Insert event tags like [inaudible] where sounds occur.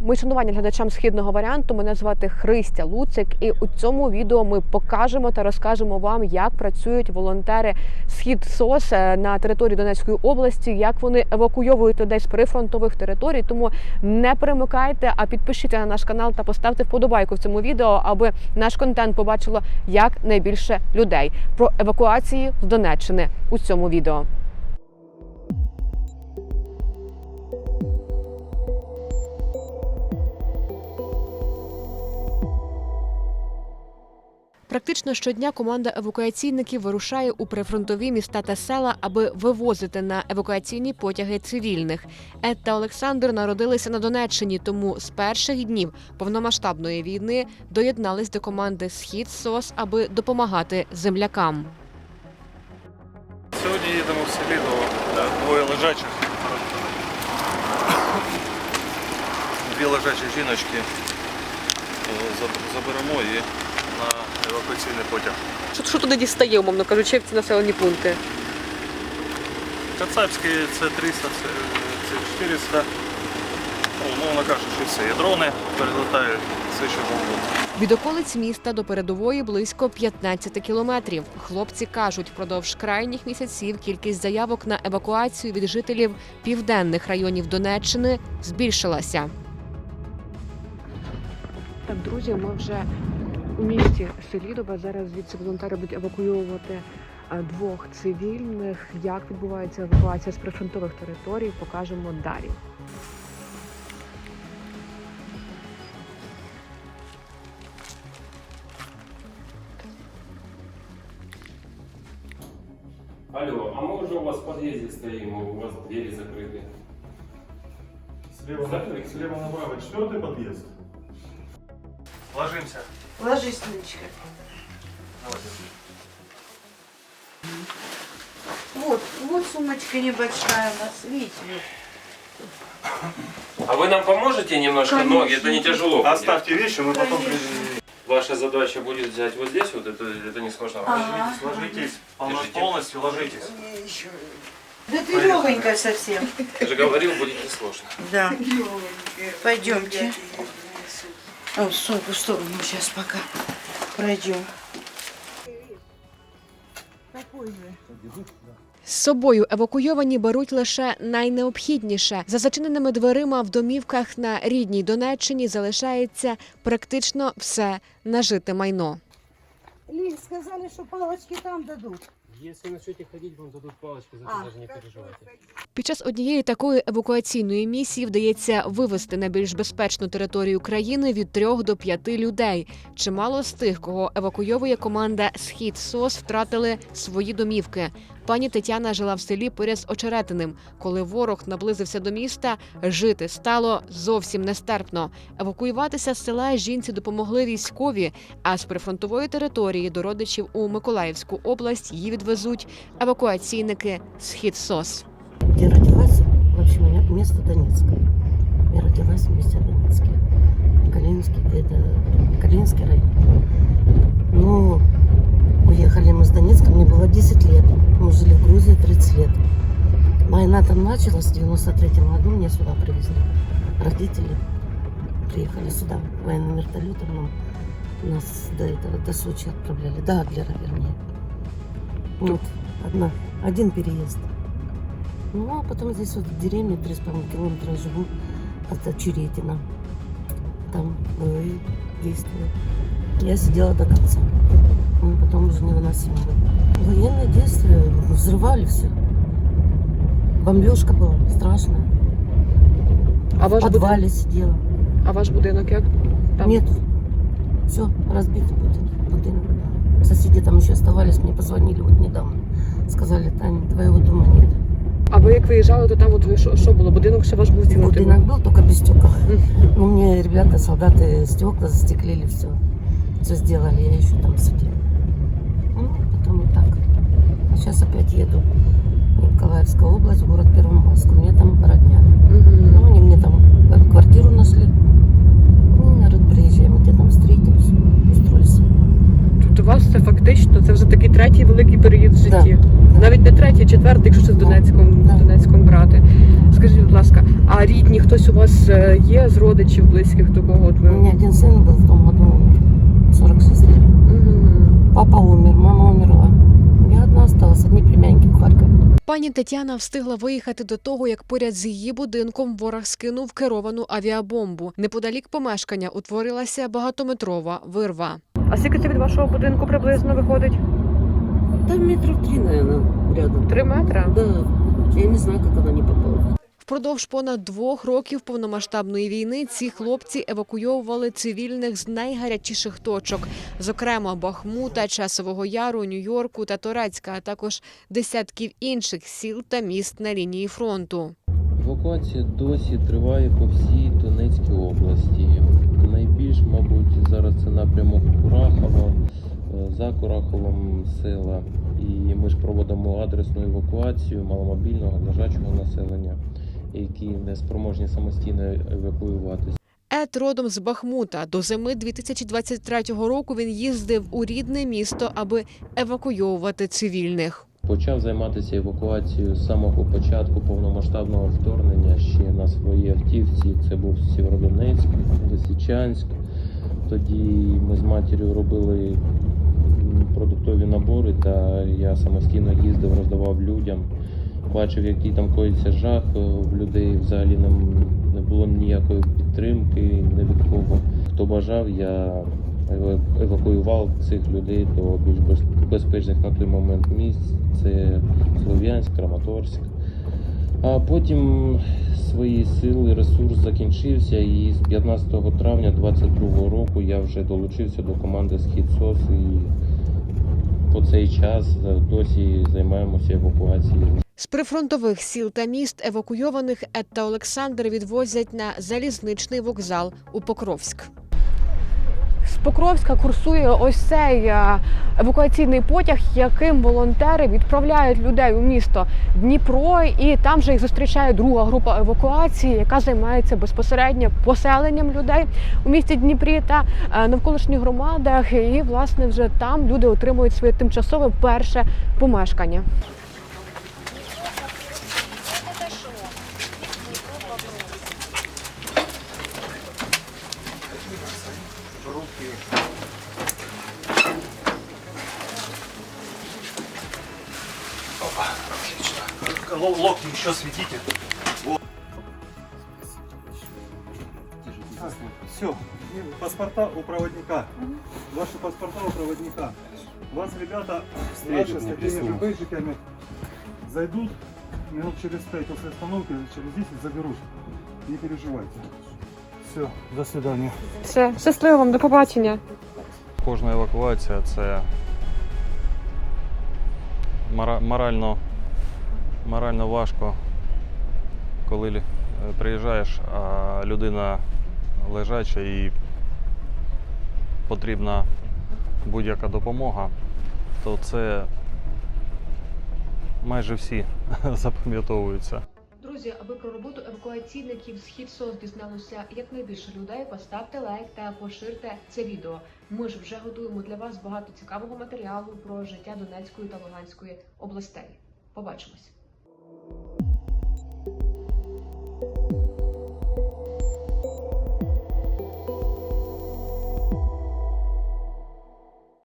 Ми шанування глядачам східного варіанту. Мене звати Христя Луцик, і у цьому відео ми покажемо та розкажемо вам, як працюють волонтери схід СОС е, на території Донецької області, як вони евакуйовують людей з прифронтових територій. Тому не перемикайте, а підпишіться на наш канал та поставте вподобайку в цьому відео, аби наш контент побачило як найбільше людей про евакуації з Донеччини у цьому відео. Практично щодня команда евакуаційників вирушає у прифронтові міста та села, аби вивозити на евакуаційні потяги цивільних. Ед та Олександр народилися на Донеччині, тому з перших днів повномасштабної війни доєднались до команди Схід СОС, аби допомагати землякам. Сьогодні їдемо в селі до двоє лежачих. Дві лежачі жіночки е, заберемо і на евакуаційний потяг. Що, що туди дістає, умовно кажучи, в ці населені пункти? Кацапський це 300, це, це 400. Ну, Умовно кажучи, все. І дрони перелітають, все що завгодно. Від околиць міста до передової близько 15 кілометрів. Хлопці кажуть, впродовж крайніх місяців кількість заявок на евакуацію від жителів південних районів Донеччини збільшилася. Так, друзі, ми вже у місті Селідове. Зараз звідси волонтери будуть евакуювати е, двох цивільних. Як відбувається евакуація з прифронтових територій, покажемо далі. Алло, а мы уже у вас в подъезде стоим, у вас двери закрыты. Слева, Закрыть. слева направо, четвертый подъезд. Ложимся. Ложись. Давайте. Вот, вот сумочка небольшая у нас, видите? А вы нам поможете немножко Конечно. ноги? Это не тяжело. Оставьте вещи, мы потом Конечно. при- Ваша задача будет взять вот здесь, вот это, это не сложно. Ага. Ложитесь, Держите. полностью ложитесь. Да ты легонькая совсем. Я же говорил, будет несложно. Да. Пойдемте. О, сумку в сторону сейчас пока пройдем. З собою евакуйовані беруть лише найнеобхідніше. За зачиненими дверима в домівках на рідній Донеччині залишається практично все нажите майно. Лиль, сказали, что палочки там дадут. Если начнете ходити, вам дадуть палочки, за це навіть не переживайте. Під час однієї такої евакуаційної місії вдається вивести на більш безпечну територію країни від трьох до п'яти людей. Чимало з тих, кого евакуйовує команда Схід СОС, втратили свої домівки. Пані Тетяна жила в селі поряд з Очеретиним. Коли ворог наблизився до міста, жити стало зовсім нестерпно. Евакуюватися з села жінці допомогли військові. А з прифронтової території до родичів у Миколаївську область її відвезуть евакуаційники Схід СОС. где родилась, в общем, у меня место Донецк. Я родилась в месте Донецке. Калининский, это Калининский район. Ну, уехали мы с Донецка, мне было 10 лет. Мы жили в Грузии 30 лет. Война там началась в 93 году, меня сюда привезли. Родители приехали сюда военным вертолетом, нам, нас до этого, до Сочи отправляли, до Адлера, вернее. Вот, одна, один переезд. Ну, а потом здесь вот в деревне 3,5 километра живу от Очеретина. Там боевые действия. Я сидела до конца. Ну, потом уже невыносимо было. Военные действия, взрывали все. Бомбежка была страшная. А В ваш подвале сидела. А ваш будинок як? Там. Нет. Все, разбит будин- будинок. Соседи там еще оставались, мне позвонили вот недавно. Сказали, Таня, твоего дома нет. А ви як виїжджали, то там от ви що, що було? Будинок ще ваш був цілий? Будинок был, только без стекол. Ну, мне ребята, солдаты, стекла застеклили, все. Все сделали, я еще там сидела. А сейчас опять еду в Николаевская область, город Первомайск. У меня там родня. Ну, Мгм. они мне там э, квартиру нашли. Ну, народ приезжаем, где там встретились, устроились. Тут у вас це фактично, це вже такий третій великий переїзд в Да. житті. Навіть не третій, а четвертий, якщо ще з Да. Донецьком, Да. Донецьком брати. Скажіть, будь ласка, а А рідні хтось у вас е, є з родичів, близьких до кого от У ви? меня один сын был в том году умер. 46 лет. Мгм. Папа умер, мама умерла. Одна осталась, одні племянки в Харкові. Пані Тетяна встигла виїхати до того, як поряд з її будинком ворог скинув керовану авіабомбу. Неподалік помешкання утворилася багатометрова вирва. А скільки це від вашого будинку приблизно виходить? Там метрів три, мабуть, рядом. Три метри? Да, я не знаю, як она не попала. Впродовж понад двох років повномасштабної війни ці хлопці евакуйовували цивільних з найгарячіших точок, зокрема Бахмута, Часового Яру, Нью-Йорку та Торецька, а також десятків інших сіл та міст на лінії фронту. Евакуація досі триває по всій Донецькій області. Найбільш, мабуть, зараз це напрямок Курахова, е, за Кураховом села. І ми ж проводимо адресну евакуацію маломобільного лежачого населення, які не спроможні самостійно евакуюватися. Ед родом з Бахмута. До зими 2023 року він їздив у рідне місто, аби евакуйовувати цивільних. Почав займатися евакуацією з самого початку повномасштабного вторгнення ще на своїй автівці. Це був Сєвєродонецьк, Лисичанськ. Тоді ми з матір'ю робили продуктові набори, та я самостійно їздив, роздавав людям. Бачив, який там коїться жах. е, В людей взагалі не, не було ніякої підтримки, не від кого. Хто бажав, я евакуював цих людей до більш безпечних на той момент місць. Це Слов'янськ, Краматорськ. А потім свої сили, ресурс закінчився, і з 15 травня 2022 року я вже долучився до команди Схід СОС і по цей час е, досі займаємося евакуацією. З прифронтових сіл та міст евакуйованих Ед та Олександр відвозять на залізничний вокзал у Покровськ. З Покровська курсує ось цей е, евакуаційний потяг, яким волонтери відправляють людей у місто Дніпро, і там же їх зустрічає друга група евакуації, яка займається безпосередньо поселенням людей у місті Дніпрі та е, навколишніх громадах. І власне вже там люди отримують своє тимчасове перше помешкання. Локти еще светите. Все, паспорта у проводника. Ваши паспорта у проводника. Вас ребята наши с такими же бейджиками зайдут минут через 5 после остановки, через 10 заберут. Не переживайте. Все, до свидания. Все, щасливо вам, до побачення. Кожна евакуація це мора- морально, морально важко, коли е, приїжджаєш, а людина лежача і потрібна будь-яка допомога, то це майже всі [laughs] запам'ятовуються. Друзі, аби про роботу евакуаційників схід СОС дізналося якнайбільше людей, поставте лайк та поширте це відео. Ми ж вже готуємо для вас багато цікавого матеріалу про життя Донецької та Луганської областей. Побачимось.